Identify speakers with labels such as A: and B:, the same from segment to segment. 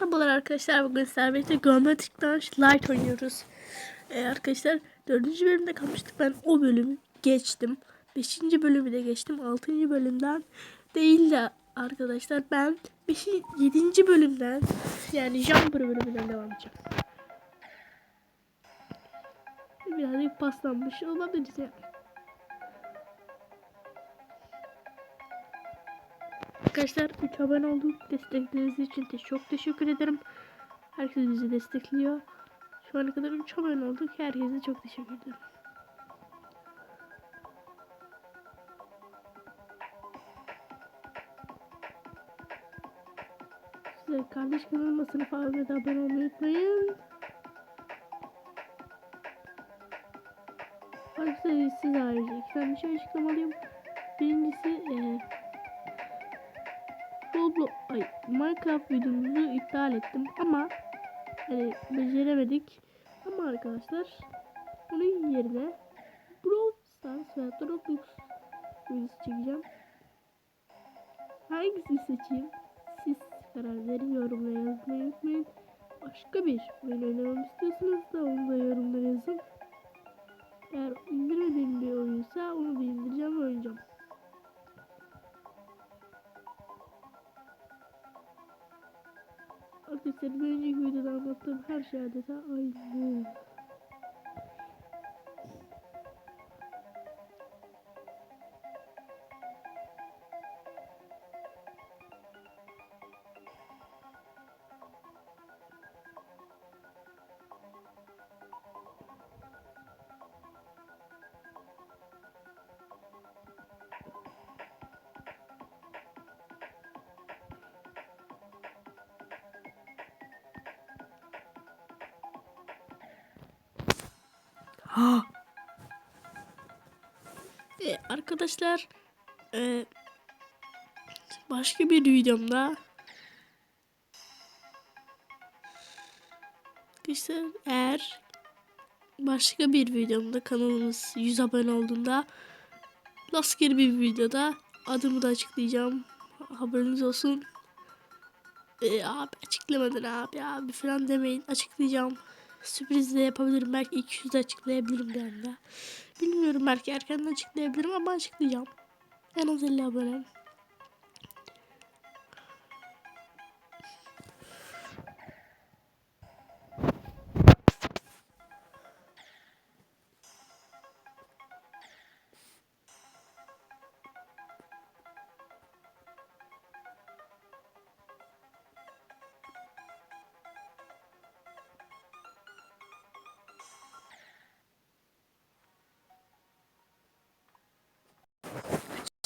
A: Merhabalar arkadaşlar. Bugün Servet'te Geometric Dash Light oynuyoruz. Ee, arkadaşlar 4. bölümde kalmıştık. Ben o bölümü geçtim. 5. bölümü de geçtim. 6. bölümden değil de arkadaşlar ben 5. 7. bölümden yani Jumper bölümünden devam edeceğim. Birazcık paslanmış olabilir ya. Arkadaşlar 3 abone olduk. Destekleriniz için te- çok teşekkür ederim. Herkes bizi destekliyor. Şu ana kadar 3 abone olduk. Herkese çok teşekkür ederim. Size kardeş kanalıma sınıf Ahmet'e abone olmayı unutmayın. Arkadaşlar siz ayrıca iki tane şey açıklamalıyım. Birincisi eee Roblox, ay Minecraft videomuzu iptal ettim ama yani beceremedik. Ama arkadaşlar bunun yerine Brawl Stars veya Roblox videosu çekeceğim. Hangisini seçeyim? Siz karar verin yorumlara yazmayı unutmayın. Başka bir oyun oynamamı Ha. E, arkadaşlar e, başka bir videomda işte eğer başka bir videomda kanalımız 100 abone olduğunda rastgele bir videoda adımı da açıklayacağım. Haberiniz olsun. E, abi açıklamadın abi abi falan demeyin açıklayacağım. Sürpriz de yapabilirim. Belki 200 de açıklayabilirim bir anda. Bilmiyorum belki erkenden açıklayabilirim ama açıklayacağım. En az 50 abone.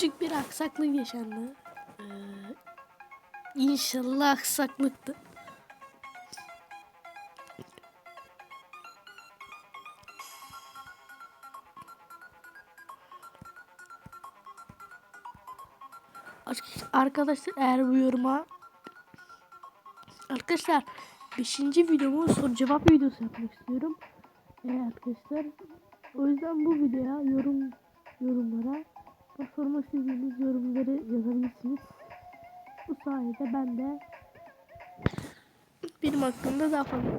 A: Küçük bir aksaklık yaşandı. Ee, inşallah aksaklıktı. Ar- Arkadaşlar eğer bu yoruma Arkadaşlar 5. videomu soru cevap videosu yapmak istiyorum. Ee, arkadaşlar o yüzden bu videoya yorum yorumlara o sormak istediğiniz yorumları yazabilirsiniz. Bu sayede ben de benim hakkımda daha fazla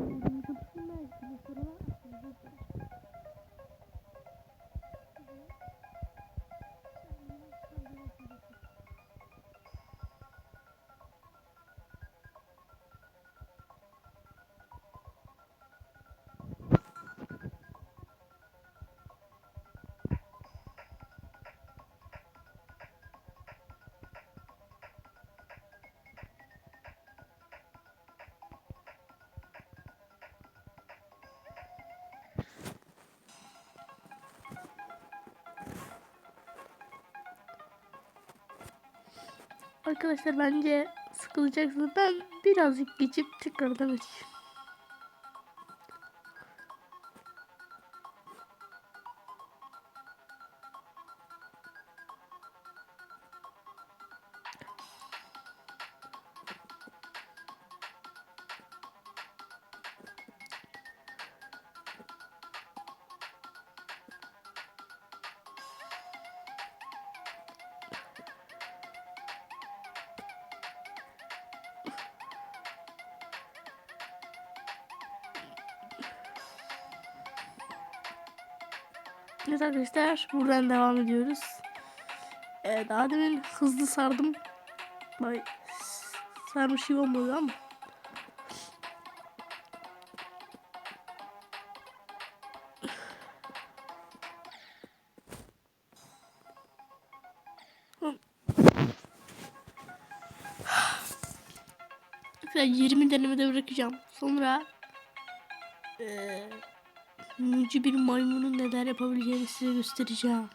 A: Arkadaşlar bence sıkılacaksınız. Ben birazcık geçip tekrardan açayım. Evet arkadaşlar buradan devam ediyoruz. Ee, daha demin hızlı sardım. Bay sarmış gibi olmadı ama. Arkadaşlar 20 denemede bırakacağım. Sonra eee muci bir maymunun neler yapabileceğini size göstereceğim.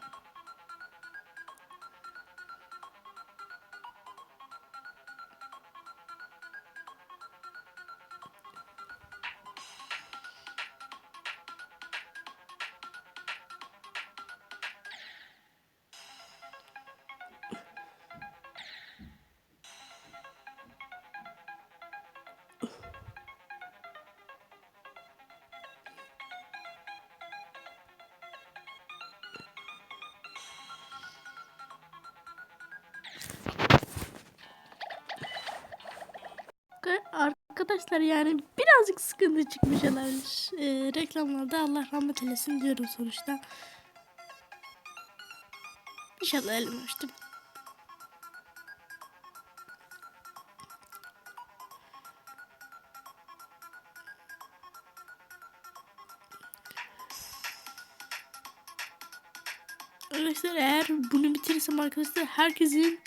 A: Arkadaşlar yani birazcık sıkıntı çıkmış herhalde. Ee, reklamlarda Allah rahmet eylesin diyorum sonuçta. İnşallah elim açtım. Arkadaşlar eğer bunu bitirirsem arkadaşlar herkesin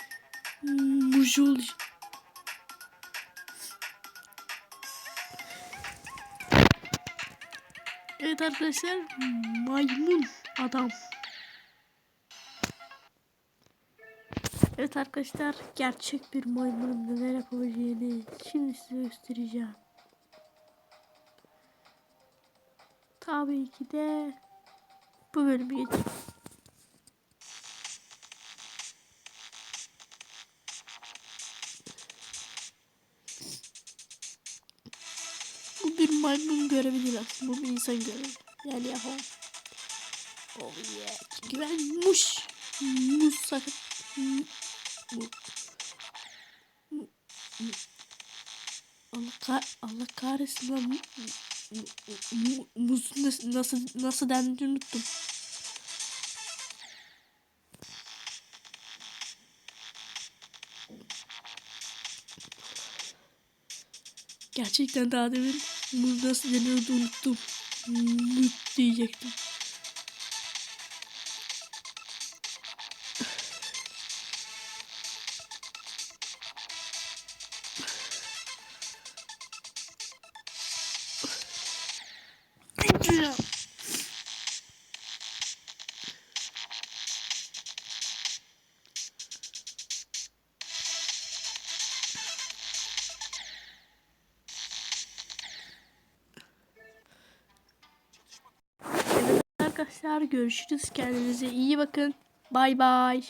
A: mucu olacak. Evet arkadaşlar maymun adam. Evet arkadaşlar gerçek bir maymunun neler yapabileceğini şimdi size göstereceğim. Tabii ki de bu bölümü geç. Aslında. Bu bir insan görevi. Yani yahu. Oh yeah. Ben muş. Muz sakın. Allah, kah Allah kahretsin mu- Muz nasıl, nasıl dendiğini unuttum. Gerçekten daha demin muz nasıl deniyordu unuttum. Muz diyecektim. Arkadaşlar görüşürüz. Kendinize iyi bakın. Bay bay.